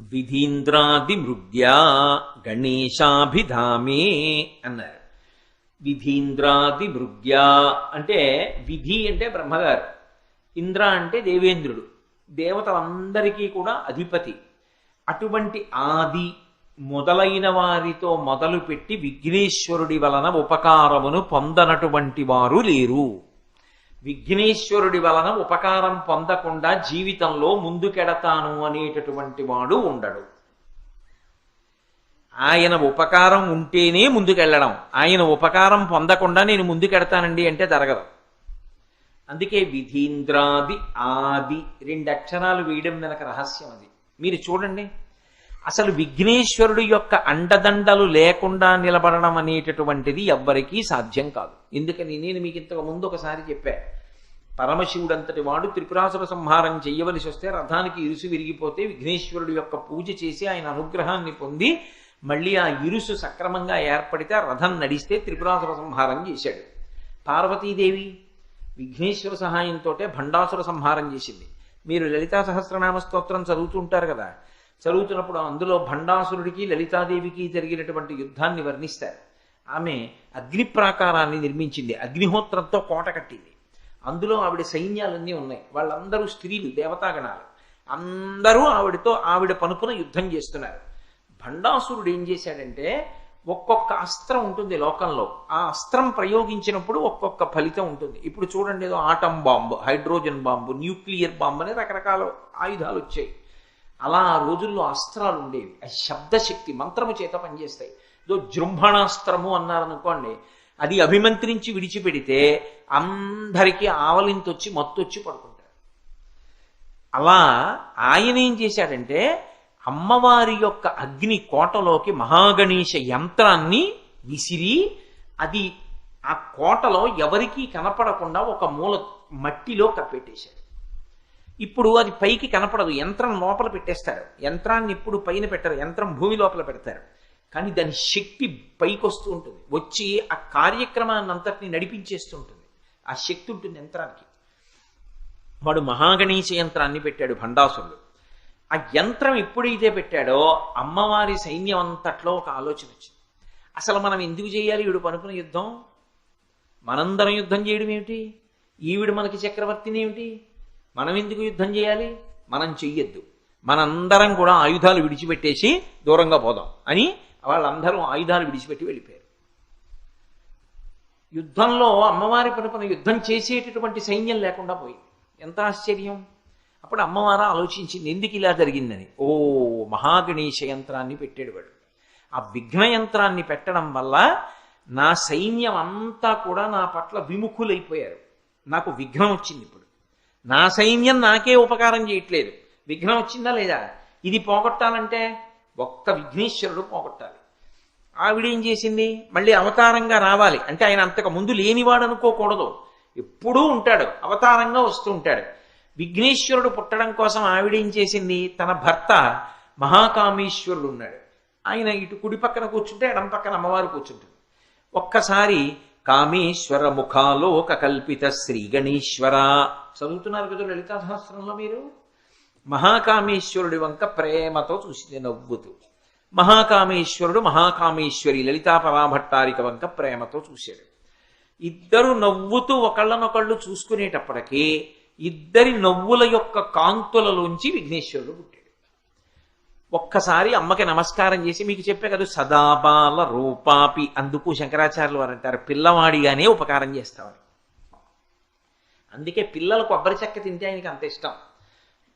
విధీంద్రాది మృగ్యా గణేశాభిధామే అన్నారు. విధీంద్రాది మృగ్యా అంటే విధి అంటే బ్రహ్మగారు ఇంద్ర అంటే దేవేంద్రుడు దేవతలందరికీ కూడా అధిపతి. అటువంటి ఆది మొదలైన వారితో మొదలుపెట్టి విఘ్నేశ్వరుడి వలన ఉపకారమును పొందనటువంటి వారు లేరు. విఘ్నేశ్వరుడి వలన ఉపకారం పొందకుండా జీవితంలో ముందుకెడతాను అనేటటువంటి వాడు ఉండడు. ఆయన ఉపకారం ఉంటేనే ముందుకెళ్ళడం. ఆయన ఉపకారం పొందకుండా నేను ముందుకెడతానండి అంటే జరగదు. అందుకే విధీంద్రాది ఆది రెండు అక్షరాలు వేయడం వెనక రహస్యం అది. మీరు చూడండి. అసలు విఘ్నేశ్వరుడు యొక్క అండదండలు లేకుండా నిలబడడం అనేటటువంటిది ఎవ్వరికీ సాధ్యం కాదు. ఎందుకని? నేను మీకు ఇంతకు ముందు ఒకసారి చెప్పాను పరమశివుడంతటి వాడు త్రిపురాసుర సంహారం చేయవలసి వస్తే రథానికి ఇరుసు విరిగిపోతే విఘ్నేశ్వరుడు యొక్క పూజ చేసి ఆయన అనుగ్రహాన్ని పొంది మళ్ళీ ఆ ఇరుసు సక్రమంగా ఏర్పడితే ఆ రథం నడిస్తే త్రిపురాసుర సంహారం చేశాడు. పార్వతీదేవి విఘ్నేశ్వర సహాయంతో భండాసుర సంహారం చేసింది. మీరు లలితా సహస్రనామ స్తోత్రం చదువుతుంటారు కదా. చదువుతున్నప్పుడు అందులో భండాసురుడికి లలితాదేవికి జరిగినటువంటి యుద్ధాన్ని వర్ణిస్తారు. ఆమె అగ్ని ప్రాకారాన్ని నిర్మించింది. అగ్నిహోత్రంతో కోట కట్టింది. అందులో ఆవిడ సైన్యాలన్నీ ఉన్నాయి. వాళ్ళందరూ స్త్రీలు దేవతాగణాలు. అందరూ ఆవిడతో ఆవిడ పనుపున యుద్ధం చేస్తున్నారు. భండాసురుడు ఏం చేశాడంటే ఒక్కొక్క అస్త్రం ఉంటుంది లోకంలో. ఆ అస్త్రం ప్రయోగించినప్పుడు ఒక్కొక్క ఫలితం ఉంటుంది. ఇప్పుడు చూడండి ఏదో atom bomb hydrogen bomb nuclear bomb అనే రకరకాల ఆయుధాలు వచ్చాయి. అలా ఆ రోజుల్లో అస్త్రాలు ఉండేవి. శబ్దశక్తి మంత్రము చేత పనిచేస్తాయి. ఏదో జృంభణాస్త్రము అన్నారనుకోండి అది అభిమంత్రించి విడిచిపెడితే అందరికీ ఆవలింతొచ్చి మత్తొచ్చి పడుకుంటారు. అలా ఆయన ఏం చేశాడంటే అమ్మవారి యొక్క అగ్ని కోటలోకి మహాగణేశ యంత్రాన్ని విసిరి అది ఆ కోటలో ఎవరికీ కనపడకుండా ఒక మూల మట్టిలో కప్పెట్టేశాడు. ఇప్పుడు అది పైకి కనపడదు. యంత్రం లోపల పెట్టేస్తారు. యంత్రాన్ని ఇప్పుడు పైన పెట్టరు. యంత్రం భూమి లోపల పెడతారు. కానీ దాని శక్తి పైకి వస్తూ ఉంటుంది. వచ్చి ఆ కార్యక్రమాన్ని అంతటిని నడిపించేస్తూ ఉంటుంది. ఆ శక్తి ఉంటుంది యంత్రానికి. వాడు మహాగణేశ యంత్రాన్ని పెట్టాడు భండాసురుడు. ఆ యంత్రం ఎప్పుడైతే పెట్టాడో అమ్మవారి సైన్యం అంతట్లో ఒక ఆలోచన వచ్చింది. అసలు మనం ఎందుకు చేయాలి? వీడు పనుకున్న యుద్ధం? మనందరం యుద్ధం చేయడం ఏమిటి? ఈవిడు మనకి చక్రవర్తిని ఏమిటి? మనం ఎందుకు యుద్ధం చేయాలి? మనం చెయ్యొద్దు. మనందరం కూడా ఆయుధాలు విడిచిపెట్టేసి దూరంగా పోదాం అని వాళ్ళందరూ ఆయుధాలు విడిచిపెట్టి వెళ్ళిపోయారు. యుద్ధంలో అమ్మవారి పనుపన యుద్ధం చేసేటటువంటి సైన్యం లేకుండా పోయింది. ఎంత ఆశ్చర్యం? అప్పుడు అమ్మవారు ఆలోచించింది ఎందుకు ఇలా జరిగిందని? ఓ మహాగణేశ యంత్రాన్ని పెట్టాడు వాడు. ఆ విఘ్న యంత్రాన్ని పెట్టడం వల్ల నా సైన్యం అంతా కూడా నా పట్ల విముఖులైపోయారు. నాకు విఘ్నం వచ్చింది ఇప్పుడు. నా సైన్యం నాకే ఉపకారం చేయట్లేదు. విఘ్నం వచ్చిందా లేదా? ఇది పోగొట్టాలంటే ఒక్క విఘ్నేశ్వరుడు పోగొట్టాలి. ఆవిడేం చేసింది? మళ్ళీ అవతారంగా రావాలి. అంటే ఆయన అంతకు ముందు లేనివాడు అనుకోకూడదు. ఎప్పుడూ ఉంటాడు. అవతారంగా వస్తూ ఉంటాడు. విఘ్నేశ్వరుడు పుట్టడం కోసం ఆవిడేం చేసింది? తన భర్త మహాకామేశ్వరుడు ఉన్నాడు. ఆయన ఇటు కుడి పక్కన కూర్చుంటే ఎడం పక్కన అమ్మవారు కూర్చుంటుంది. ఒక్కసారి కామేశ్వర ముఖాలోక కల్పిత శ్రీ గణేశ్వర. చదువుతున్నారు కదా లలితా సహస్రంలో మీరు? మహాకామేశ్వరుడి వంక ప్రేమతో చూసింది నవ్వుతూ. మహాకామేశ్వరుడు మహాకామేశ్వరి లలితా పరాభట్టారిక వంక ప్రేమతో చూశాడు. ఇద్దరు నవ్వుతూ ఒకళ్ళనొకళ్ళు చూసుకునేటప్పటికీ ఇద్దరి నవ్వుల యొక్క కాంతులలోంచి విఘ్నేశ్వరుడు పుట్టాడు. ఒక్కసారి అమ్మకి నమస్కారం చేసి మీకు చెప్పే కదా సదాబాల రూపాపి అందుకు శంకరాచార్యులు వారు అంటారు. పిల్లవాడిగానే ఉపకారం చేస్తామని. అందుకే పిల్లలు కొబ్బరి చెక్క తింటే ఆయనకి అంత ఇష్టం.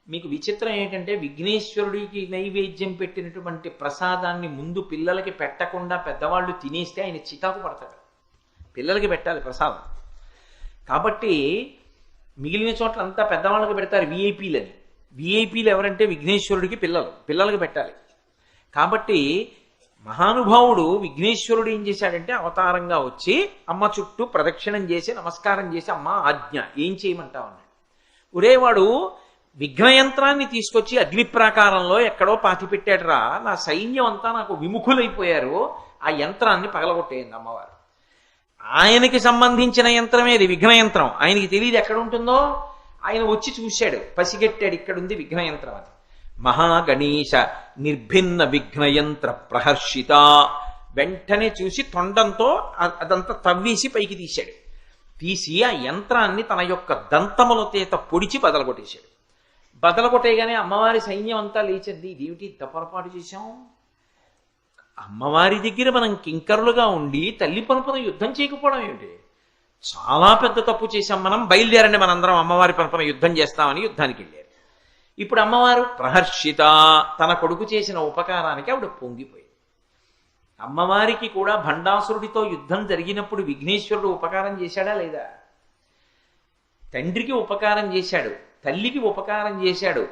మీకు విచిత్రం ఏంటంటే విఘ్నేశ్వరుడికి నైవేద్యం పెట్టినటువంటి ప్రసాదాన్ని ముందు పిల్లలకి పెట్టకుండా పెద్దవాళ్ళు తినేస్తే ఆయన చికాకు పడతాడు. పిల్లలకి పెట్టాలి ప్రసాదం. కాబట్టి మిగిలిన చోట్ల అంతా పెద్దవాళ్ళకి పెడతారు విఐపీలని విఐపీలు ఎవరంటే విఘ్నేశ్వరుడికి పిల్లలు. పిల్లలకి పెట్టాలి. కాబట్టి మహానుభావుడు విఘ్నేశ్వరుడు ఏం చేశాడంటే అవతారంగా వచ్చి అమ్మ చుట్టూ ప్రదక్షిణం చేసి నమస్కారం చేసి అమ్మ ఆజ్ఞ ఏం చేయమంటావు అన్నాడు. ఒరేవాడు విఘ్నయంత్రాన్ని తీసుకొచ్చి అగ్ని ప్రాకారంలో ఎక్కడో పాతిపెట్టాడురా నా సైన్యం అంతా నాకు విముఖులైపోయారు. ఆ యంత్రాన్ని పగలగొట్టేయండి అమ్మవారు. ఆయనకి సంబంధించిన యంత్రమే ఇది ఆయనకి తెలియదు ఎక్కడ ఉంటుందో ఆయన వచ్చి చూశాడు. పసిగెట్టాడు. ఇక్కడ ఉంది అని మహాగణేశ నిర్భిన్న విఘ్నయంత్ర ప్రహర్షిత. వెంటనే చూసి తొండంతో అదంతా తవ్వేసి పైకి తీశాడు. తీసి ఆ యంత్రాన్ని తన యొక్క దంతముల చేత పొడిచి బదలగొట్టేశాడు బదలగొట్టేయగానే అమ్మవారి సైన్యం అంతా లేచింది. ఇదేమిటి ఇంత పొరపాటు చేశాం? అమ్మవారి దగ్గర మనం కింకరులుగా ఉండి తల్లి పనుపన యుద్ధం చేయకపోవడం ఏమిటి? చాలా పెద్ద తప్పు చేశాం మనం. బయలుదేరండి మనందరం అమ్మవారి పనుపన యుద్ధం చేస్తామని యుద్ధానికి వెళ్ళారు. ఇప్పుడు అమ్మవారు ప్రహర్షిత. తన కొడుకు చేసిన ఉపకారానికి ఆవిడ పొంగిపోయింది. అమ్మవారికి కూడా భండాసురుడితో యుద్ధం జరిగినప్పుడు విఘ్నేశ్వరుడు ఉపకారం చేశాడా లేదా? తండ్రికి ఉపకారం చేశాడు. తల్లికి ఉపకారం చేశాడు.